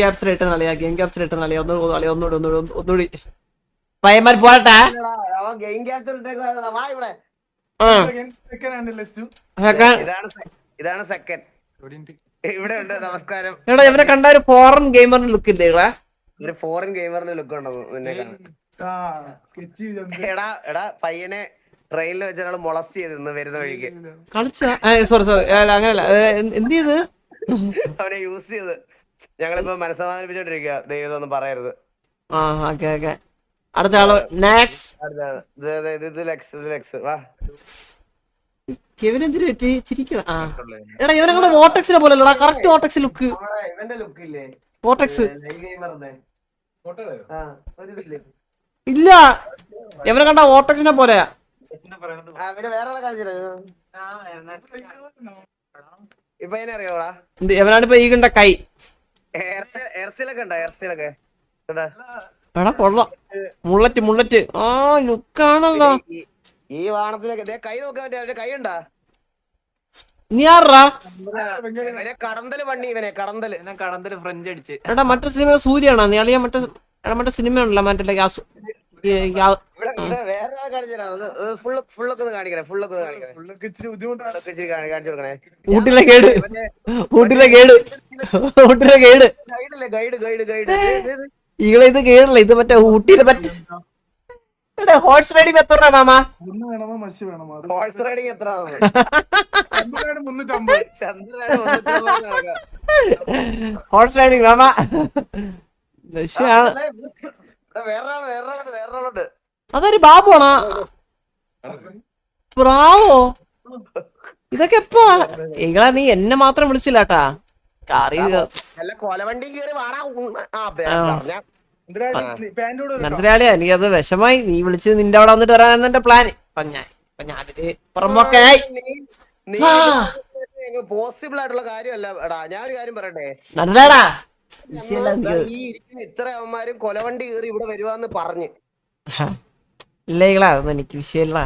Capture ഇട്ട കളിയാ game capture ഇട്ട കളിയാ ഒന്നുകൂടി കളിയാ ഒന്നുകൂടി ഒന്നുകൂടി ഒന്ന്- ഒന്നുകൂടി. പയ്യന്മാർ പോരട്ടെ. ഇല്ലടാ, അവൻ ഗെയിം ക്യാപ്ചർ ഇട്ടേക്കുവാ വാ ഇവിടെ. ആ. ലിസ്റ്റ് അതൊക്കെ- ഇതാണ് സെക്കൻഡ് ഇവിടെ ഉണ്ട് നമസ്കാരം. എടാ ഇവനെ കണ്ട ഒരു ഫോറിൻ ഗെയിമറിന്റെ ലുക്ക് ഇല്ലേ ഇവിടെ? ഒരു ഫോറിൻ ഗെയിമറിന്റെ ലുക്ക് ഉണ്ടോ നിന്നെ കാണാൻ? ആ സ്കെച്ച് ചെയ്ത് എടാ എടാ പയ്യനെ ട്രെയിനിൽ വെച്ച് ഒരാൾ മൊളസ്റ്റ് ചെയ്ത് ഇന്ന് വരുന്ന വഴിക്ക്. കളിച്ച? സോറി സോറി എന്ത് എന്ത് ചെയ്ത്? അവനെ യൂസ് ചെയ്ത്. ഞങ്ങളിപ്പോ മനസ്സമാധാനിപ്പിച്ചോണ്ടിരിക്കുക ദൈവം ഒന്നും പറയരുത്. ആ ഓക്കെ ഓക്കെ. അടുത്ത ആൾ. നാക്സ് എന്തിനു പറ്റി? ചിരിക്കണം ആ. എടാ ഇവനെ കൂടെ വോട്ടക്സിനെ പോലെ അല്ലടാ കറക്റ്റ് വോട്ടക്സ് ലുക്ക് ഇവന്റെ ലുക്ക് ഇല്ലേ? വോട്ടക്സ് ഇവനെ കണ്ട വോട്ടക്സിനെ പോലെയാ. ഈ കണ്ട കൈ. എടാ എടാ കൊള്ളാം. Mullet mullet. ആ ലുക്കാണല്ലോ. ഈ- വാണത്തിലൊക്കെ ദേ കൈ നോക്കാൻ പറ്റിയ അവന്റെ കൈ ഉണ്ടാ? നീ ആറാ ഇവനെ കടന്തൽ പണി ഇവനെ കടന്തൽ. കടന്തൽ ഫ്രഞ്ച് അടിച്ച് എടാ മറ്റേ സിനിമ സൂര്യാണോ നീ അളിയാ മറ്റേ മറ്റേ സിനിമ ഉണ്ടല്ലോ മറ്റേ ഊട്ടിലെ കേട്. ഊട്ടിലെ കേട്. ഊട്ടിലെ കേട്. ഗൈഡല്ലേ ഗൈഡ് ഗൈഡ് ഗൈഡ് ഈകളെ ഇത് കേടല്ല? ഇത് മറ്റേ ഊട്ടിയിലെ മറ്റേ ഹോഴ്സ് റൈഡിങ് എത്ര രൂപ മാമ? ഹോഴ്സ് റൈഡിങ് എത്ര. ഹോഴ്സ് റൈഡിങ് മാമ? അതൊരു ബാബുവാണോ പ്രാവോ ഇതൊക്കെ എപ്പോ ഇങ്ങളെ നീ എന്നെ മാത്രം വിളിച്ചില്ലാട്ടാ മനസ്സിലാളിയാ നീ അത് വിഷമായി നീ വിളിച്ച് നിന്റെ അവിടെ വന്നിട്ട് വരാൻ എന്റെ പ്ലാൻ ഇപ്പൊ ഞാൻ ഇപ്പൊ ഞാനൊരു പുറമ്പോക്കായി നീ- നീ ആ. പോസിബിൾ ആയിട്ടുള്ള കാര്യമല്ല ഞാൻ ഒരു കാര്യം പറയട്ടെ മനസ്സിലാടാ ഈ ഇരിക്കുന്ന ഇത്ര അവന്മാരും കൊലവണ്ടി കയറി ഇവിടെ വരുവാന്ന് പറഞ്ഞ്. അതൊന്നും എനിക്ക് വിഷയമില്ല.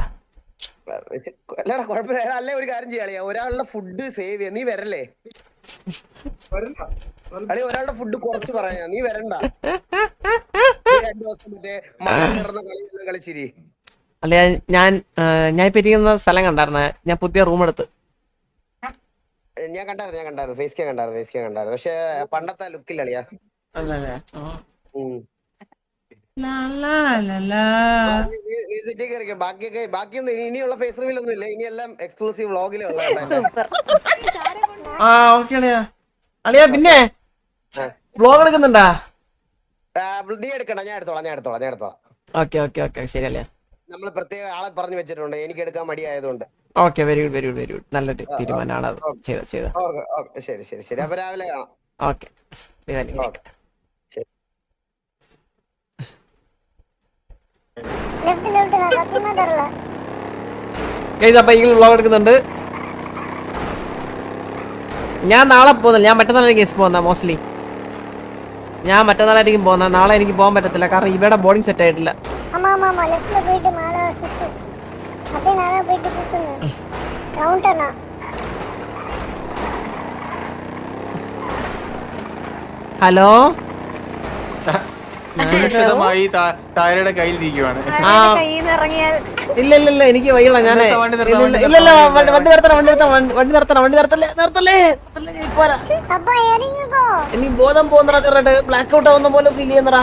പക്ഷെ അല്ലടാ കുഴപ്പമില്ല. എടാ, അല്ലേ ഒരു കാര്യം ചെയ്യാളിയാ? ഒരാളുടെ ഫുഡ് സേവ് ചെയ്യാ. നീ വരല്ലേ? അല്ലെ ഒരാളുടെ ഫുഡ് കുറച്ച് പറയാ. നീ വരണ്ട. രണ്ടു ദിവസം മറ്റേ മഴ കയറുന്ന കളിയെല്ലാം കളിച്ചിരി. അല്ല ഞാൻ ഞാൻ ഇപ്പൊ ഇരിക്കുന്ന സ്ഥലം കണ്ടായിരുന്ന. ഞാൻ പുതിയ റൂം എടുത്ത്. ഞാൻ കണ്ടായിരുന്നു ഞാൻ കണ്ടായിരുന്നു. ഫേസ് കേ കണ്ടായിരുന്നു ഫേസ് കേ കണ്ടായിരുന്നു. പക്ഷെ പണ്ടത്തെ ലുക്കില്ല അളിയാ. ബാക്കിയൊക്കെ ബാക്കിയൊന്നും ഇനി- ഇനിയുള്ള ഫേസ് റിവീൽ ഒന്നും ഇല്ല. ഇനി എല്ലാം എക്സ്ക്ലൂസീവ് വ്ളോഗിലേ ഉള്ള ആ ഓക്കെ അളിയാ. അളിയാ പിന്നെ ബ്ലോഗ് എടുക്കുന്നുണ്ടാ? നീ എടുക്കണ്ട. ഞാൻ എടുത്തോളാം ഞാൻ എടുത്തോളാം ഞാൻ എടുത്തോളാം. ഓക്കെ ഓക്കെ ഓക്കെ ശരി അളിയാ. നമ്മൾ പ്രത്യേക ആളെ പറഞ്ഞു വെച്ചിട്ടുണ്ട്. എനിക്ക് എടുക്കാൻ മടിയായതുകൊണ്ട്. Okay very good very good very good നല്ല തീരുമാനമാണ് അത്. ചെയ്ത ചെയ്ത. ശരി ശരി ശരി. അപ്പൊ രാവിലെ കാണാം. ഓക്കെ. അപ്പൊ ഈ ഞാൻ നാളെ പോകുന്നില്ല. ഞാൻ മറ്റന്നാളെ കേസ് പോകുന്ന മോസ്റ്റ്ലി ഞാൻ മറ്റന്നാളായിരിക്കും പോകുന്ന നാളെ എനിക്ക് പോകാൻ പറ്റത്തില്ല. കാരണം ഇവിടെ ബോർഡിംഗ് സെറ്റ് ആയിട്ടില്ല. ഹലോ? ആ ഇറങ്ങിയാൽ ഇല്ല എനിക്ക് വയ്യണ ഞാൻ ഇല്ലല്ല വണ്ടി നിർത്തണം വണ്ടി നിർത്തണം വണ്ടി നിർത്തണം വണ്ടി നിർത്തല്ലേ നിർത്തല്ലേ പോരാ. ബോധം പോകുന്നടാ ചെറുതായിട്ട് ബ്ലാക്ക് ഔട്ട് ആവുന്ന പോലെ ഫീൽ ചെയ്യുന്നടാ.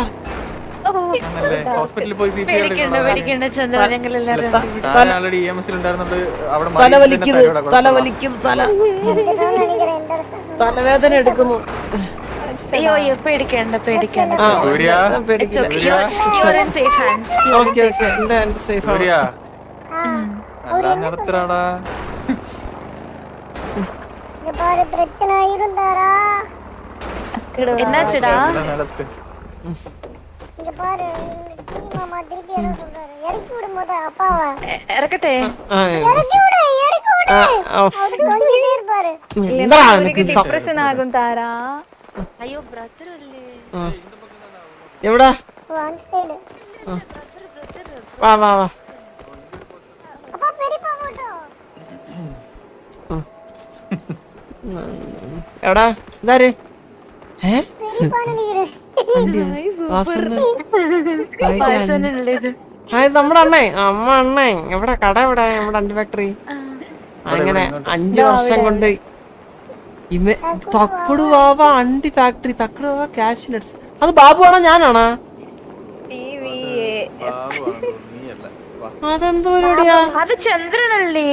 തലവലിക്കുന്നു തല തലവേദന എടുക്കുന്നു. അയ്യോ അയ്യോ പേടിക്കണ്ട പേടിക്കണ്ട ആ സൂര്യ? ഞാൻ പേടിക്കില്ല your in safe hands okay okay എന്റെ ഹാൻഡ് സേഫ് ആണ് സൂര്യ ஆ, അല്ല നിർത്തടാ இங்க பாரு பிரச்சனை இருந்தாரா എന്നാച്ചടാ നിലത്ത് இங்க பாரு இந்த டீ மாமா திருப்பி என்ன சொல்றாரு இறக்கி விடும்போது அப்பாவை എ- ഇറക്കട്ടെ ആ, இறக்கி விடு இறக்கி விடு ആ, ആ, அவரு கொஞ்சிட்டே இருப்பாரு എന്താ നിനക്ക് സം- പ്രശ്നമാകും താരാ അയ്യോ ബ്രദർ അല്ലേ? എവിടാ? വാ വാ വാ. എടാ ഇതാര്? ഏ? നമ്മുടെ അണ്ണേ. അമ്മ അണ്ണേ. എവിടെ? കട എവിടെ? നമ്മുടെ അണ്ടി ഫാക്ടറി അങ്ങനെ അഞ്ചു വർഷം കൊണ്ട് ഇമ തക്കടു വാവ അണ്ടി ഫാക്ടറി തക്കടു വാവ ക്യാഷ് നട്സ് അത് ബാബു ആണോ ഞാനാണോ. അതെന്ത് പരിപാടിയാ? അത് ചന്ദ്രനല്ലേ?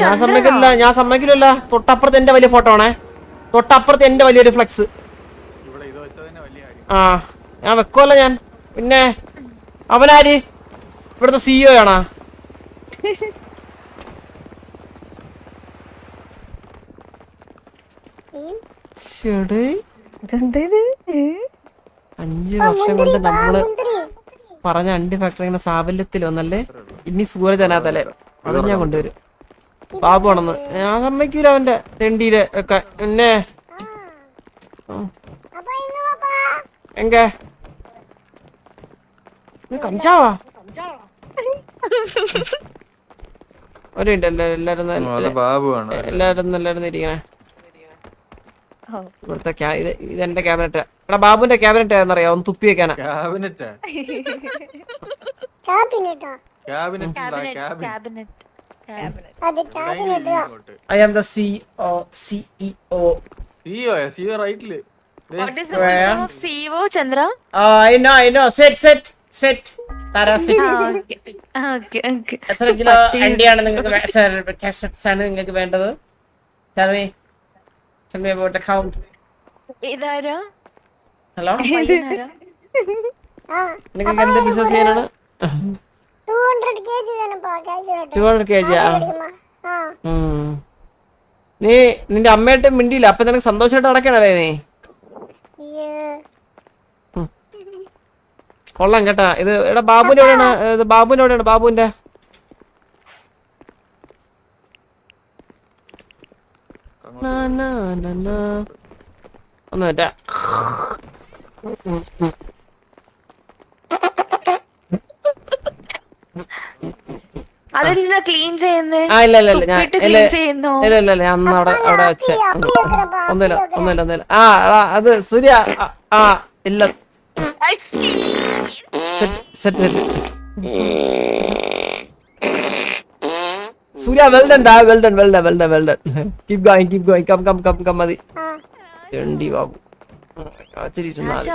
ഞാൻ സമ്മതിക്കില്ല ഞാൻ സമ്മതിക്കില്ല തൊട്ടപ്പുറത്ത് എന്റെ വലിയ ഫോട്ടോ ആണേ. തൊട്ടപ്പുറത്ത് എന്റെ വലിയൊരു ഫ്ലെക്സ് ഇവിടെ ഇത് വലിയ ആ ഞാൻ വെക്കുമല്ലോ ഞാൻ. പിന്നെ അവനാര്? ഇവിടുത്തെ സിഇഒ ആണോ? അഞ്ച് വർഷം കൊണ്ട് നമ്മൾ പറഞ്ഞ അണ്ടി ഫാക്ടറി ഇങ്ങനെ സാഫല്യത്തിൽ വന്നല്ലേ? ഇനി സൂരജ് അനാഥല്ലേ? അത് ഞാൻ കൊണ്ടുവരും. ബാബു ആണെന്ന്. ഞാൻ സമ്മതിക്കൂല അവന്റെ തെണ്ടിയിൽ ഒക്കെ. എന്നെ. എങ്കേ? കഞ്ചാവാ? ഒരു മിനിറ്റ്. എല്ലാരും എല്ലാരും എല്ലാരും എല്ലാരും ഇരിക്കണേ. ഇവിടുത്തെ ഇത് ഇതെന്റെ ക്യാബിനറ്റ് എടാ ബാബുന്റെ ക്യാബിനറ്റ് ഏതെന്നറിയാം ഒന്ന് തുപ്പി വെക്കാനാ. ക്യാബിനറ്റ്. ക്യാബിനറ്റ്? ക്യാബിനറ്റ് ക്യാബിനറ്റ് അത് കാപ്പിനെട്ടാ I am the C CEO C CEO റൈറ്റിൽ What is the full form of CEO, Chandra? I know I know set set set തരാ സെറ്റ് okay. Okay, okay. എത്ര kilo അണ്ടിയാണ് നിങ്ങൾക്ക് നിങ്ങൾക്ക് വേണ്ടത്? Me. Tell me about the count. ഇതാരാ? Hello? പയ്യനാരാ? നിങ്ങൾക്ക് എന്ത് business ചെയ്യാനാണ്? ടു ഹൺഡ്രഡ് കെ ജി വേണപ്പാ ടു ഹൺഡ്രഡ് കെ ജി ആ? ആ നീ നിന്റെ അമ്മയായിട്ട് മിണ്ടിയില്ല. അപ്പൊ നിനക്ക് സന്തോഷമായിട്ട് നടക്കണല്ലേ നീ? അയ്യോ. കൊള്ളാം കേട്ടാ. ഇത് എടാ ബാബുവിന്റെ എവിടെയാണ് ഇത് ബാബുവിന്റെ എവിടെയാണ് ബാബുവിന്റെ നാ, നാ, നാ, നാ. ഒന്ന് മറ്റേ ക്ലീൻ ചെയ്യുന്നേ? ആ ഇല്ല ഇല്ല ഇല്ല. ഞാൻ ഇല്ല ഇല്ല ഇല്ല ഞാൻ അന്ന് അവിടെ അവിടെ വെച്ച. ഒന്നുമില്ല ഒന്നുമില്ല ഒന്നുമില്ല ആ അത് സൂര്യ ആ, ആ ഇല്ല. Set set Surya well done ഡാ well done well done well done well done keep going keep going come come come come മതി. ചണ്ടി ബാബു. കാത്തിരുന്നാൽ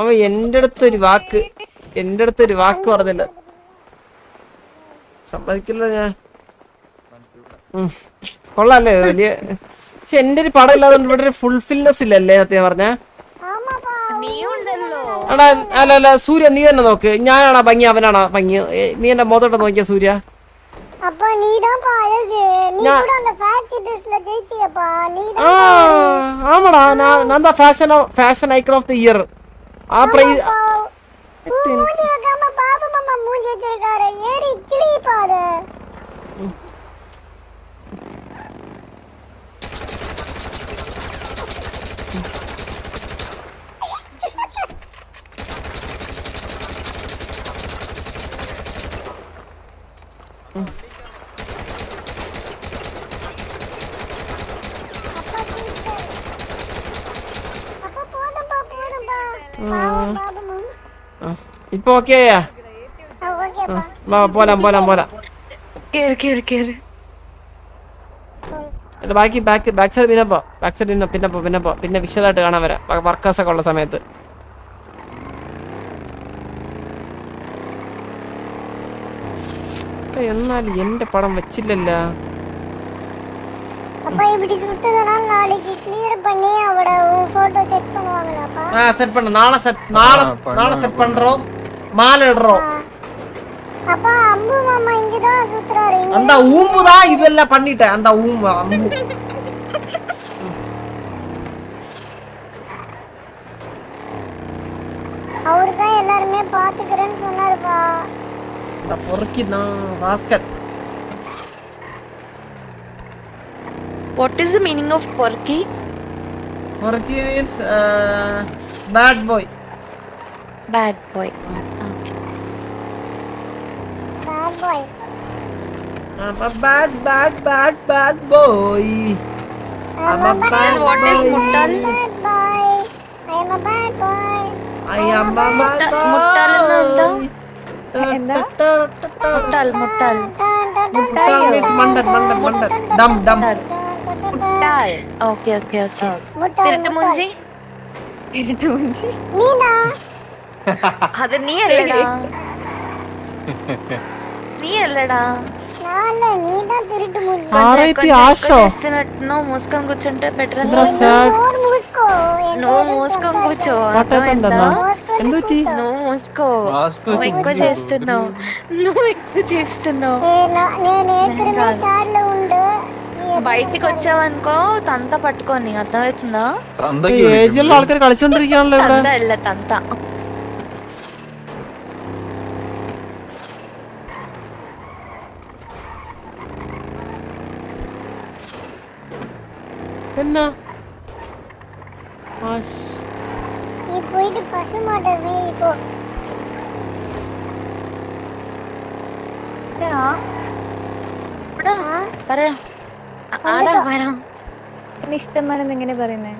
അവൻ? എന്റെ അടുത്തൊരു വാക്ക് എന്റെ അടുത്തൊരു വാക്ക് പറഞ്ഞില്ല. സമ്മതിക്കില്ല ഞാൻ. കൊള്ളാല്ലേ വലിയ പക്ഷെ എന്റെ ഒരു പടം ഇല്ലാതെ ഇവിടെ ഒരു ഫുൾഫിൽനെസ് ഇല്ലല്ലേ സത്യം പറഞ്ഞ? എടാ അല്ല അല്ല സൂര്യ നീ തന്നെ നോക്ക് ഞാനാണോ ഭംഗി അവനാണോ ഭംഗി ഏ, നീ എന്റെ മുഖത്തോട്ട് നോക്കിയ സൂര്യ அப்பா நீதான்ப்பா அழகு நீ கூட அந்த ஃபேன்சி ட்ரெஸ்ல ஜெயிச்சியப்பா ആ நீதான் ആമടാ ഞാൻ fashion fashion icon of the year ആ പ്രൈസ് மூஞ்சி வைக்காம பாபு மாமா மூஞ்சி வச்சிருக்காரு ஏறி கிளிப்பா அது மாமா ഇപ്പൊ ഓക്കെ ആയാ ஆ, ஓகேப்பா വാ പോലാം പോലാം പോലാം കേറി കേറി കേറി എന്റെ ബാക്കി ബാക്ക് ബാക്ക് സൈഡ് പിന്നെ പോ ബാക്ക് സൈഡ് പിന്നെ പിന്നെ പോ പിന്നെ പോ പിന്നെ വിശദമായിട്ട് കാണാൻ വരാം വർക്കേഴ്സ് ഒക്കെ ഉള്ള സമയത്ത് ഇപ്പൊ എന്നാലും എന്റെ പടം വെച്ചില്ലല്ലോ அப்பா இப்படி சுட்டதுனால நாளைக்கு கிளியர் பண்ணி அவட போட்டோ செட் பண்ணுவாங்களாப்பா மாலிடுறோம் அந்த ஊம்பு தான் இதெல்லாம் பண்ணிட்டேன். அந்த ஊம்பு அம்பு. அவரு தான் எல்லாருமே பாத்துக்கிறேன்னு சொன்னாருப்பா. இந்த பொறுக்கி தான் Bhaskar. What is the meaning of பொறுக்கி? பொறுக்கி means bad boy bad boy bad boy. I'm a bad, bad, bad, bad boy. I'm a bad what is boy. മുട്ടാൽ? Bad boy. I am a bad boy. I am a bad boy. മുട്ടാൽ? മുട്ടാൽ മുട്ടാൽ means മണ്ടൻ, മണ്ടൻ, മണ്ടൻ. Dumb, dumb. മുട്ടാൽ okay okay okay മുട്ടാൽ, തിരുട്ട് മുഞ്ചി നീനാ അത് നീ അല്ലടാ நீ మూసుకొని కూర్చుంటే నువ్వు కూర్చో. నువ్వు నువ్వు ఎక్కువ చేస్తున్నావు. నువ్వు ఎక్కువ చేస్తున్నావు. బయటికి వచ్చావనుకో తంత పట్టుకొని అర్థమవుతుందా? కలిసి ఉండరు తంత. എന്നാ ആശ്. நீ போயிட்டு பசு மாட்டை மேய் இப்போ ഇവിടെ പറയാ ആടാ വരാം ഇഷ്ടമാണെന്ന് എങ്ങനെ പറയുന്നേ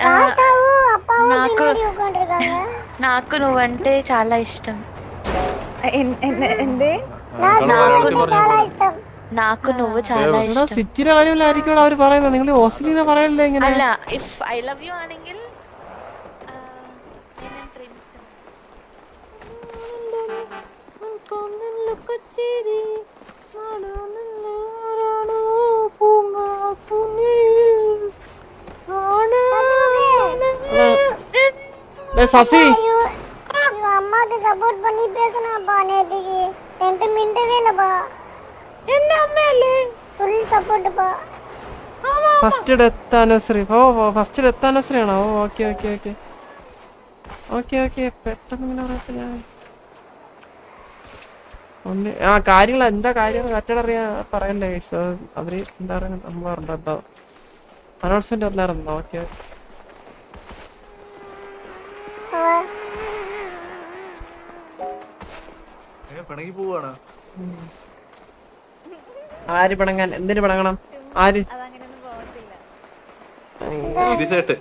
ఆ, ஆஷாவும் அப்பாவும் నాకు பின்னாடி உட்காந்துருக்காங்க నాకు నువ్వంటే చాలా ఇష్టం എൻ- എന്നെ- എന്തേ నాకు చాలా ఇష్టం నాకు నువ్వు చాలా എടാ ఇష్టം സിറ്റിയുടെ കാര്യമില്ലായിരിക്കും അവര് പറയുന്നത് നിങ്ങൾ ഹോസ്റ്റലിനെ പറയല്ലേ ഇങ്ങനെ അല്ല ഇഫ് ഐ ലവ് യു ആണെങ്കിൽ ആ, నేను ప్రేమిస్తాను day, Sasi first death anniversary ഓ ഫസ്റ്റ് ഡെത്ത് ആനിവേഴ്സറി ആണോ ഓ okay okay okay. Okay okay പെട്ടെന്ന് ഇങ്ങനെ പറയട്ടെ ഞാൻ ഒന്ന് ആ കാര്യങ്ങൾ എന്താ കാര്യങ്ങൾ കറക്റ്റ് അറിയാ പറയല്ലേ guys. അവർ എന്താ പറയുക നമ്മൾ പറഞ്ഞ എന്താ? അനൗൺസ്മെന്റ് വന്നായിരുന്നു? ഓക്കെ. പിണങ്ങി പോവാണ്. ആര് പിണങ്ങാൻ? എന്തിനു പിണങ്ങണം? ആര്? തിരിച്ചായിട്ട്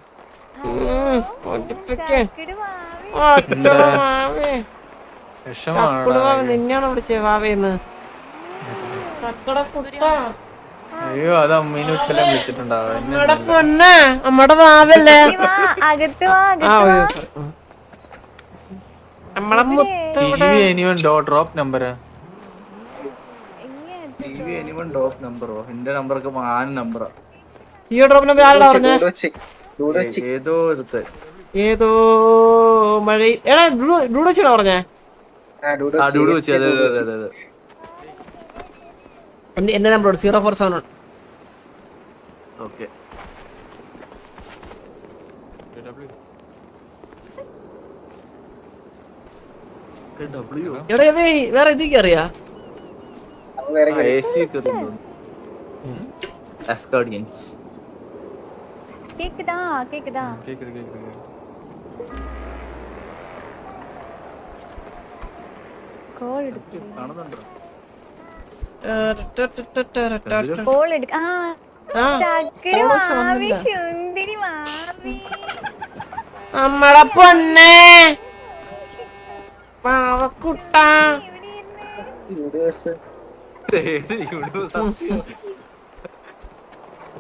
നിന്നെയാണോ വിളിച്ചേ വാവേന്ന് അയ്യോ അത് അമ്മീനെ ഇട്ടെല്ലാം വിളിച്ചിട്ടുണ്ടാവും അമ്മടെ വാവല്ലേ വാ, അകത്ത് വാ ആ അകത്ത് ഒരു വാ. sorry. ഉം. നമ്മളെ മുത്ത് ടി എനിവൺ ഡോ ഡ്രോപ്പ് നമ്പറാ ഇങ്ങ് ടി വി എനിവൺ ഡ്രോപ്പ് നമ്പറോ എന്റെ നമ്പറൊക്കെ മാൻ നമ്പറാ ഈ ഡ്രോപ്പിനെ ആരാടാ പറഞ്ഞേ? ഏതോ എടുത്ത് ഏതോ മഴ എടാ പറഞ്ഞേ? ഡൂഡ് അതെ അതെ എന്റെ number zero four seven one okay. എടാ വേറെ ഇതിക്ക് അറിയാ എ സി கேக்குதா? கேக்குது? கேக்குது കേക്കുது കോൾ എടുക്ക് കോൾ എടുക്ക ആ നമ്മടെ പൊന്നെ പാവക്കുട്ട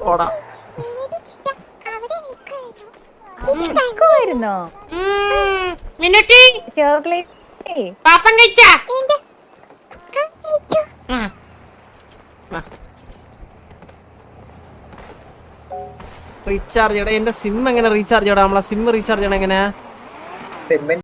ഓടാ നിൽക്കുമായിരുന്നോ മിനുട്ടി ചോക്ലേറ്റ്. പാപ്പം കഴിച്ചാ? റീചാർജ് ചെയ്യടാ. എന്റെ സിം എങ്ങനെ റീചാർജ് ചെയ്യടാ? നമ്മളെ സിം റീചാർജ് ചെയ്യണം എങ്ങനെ?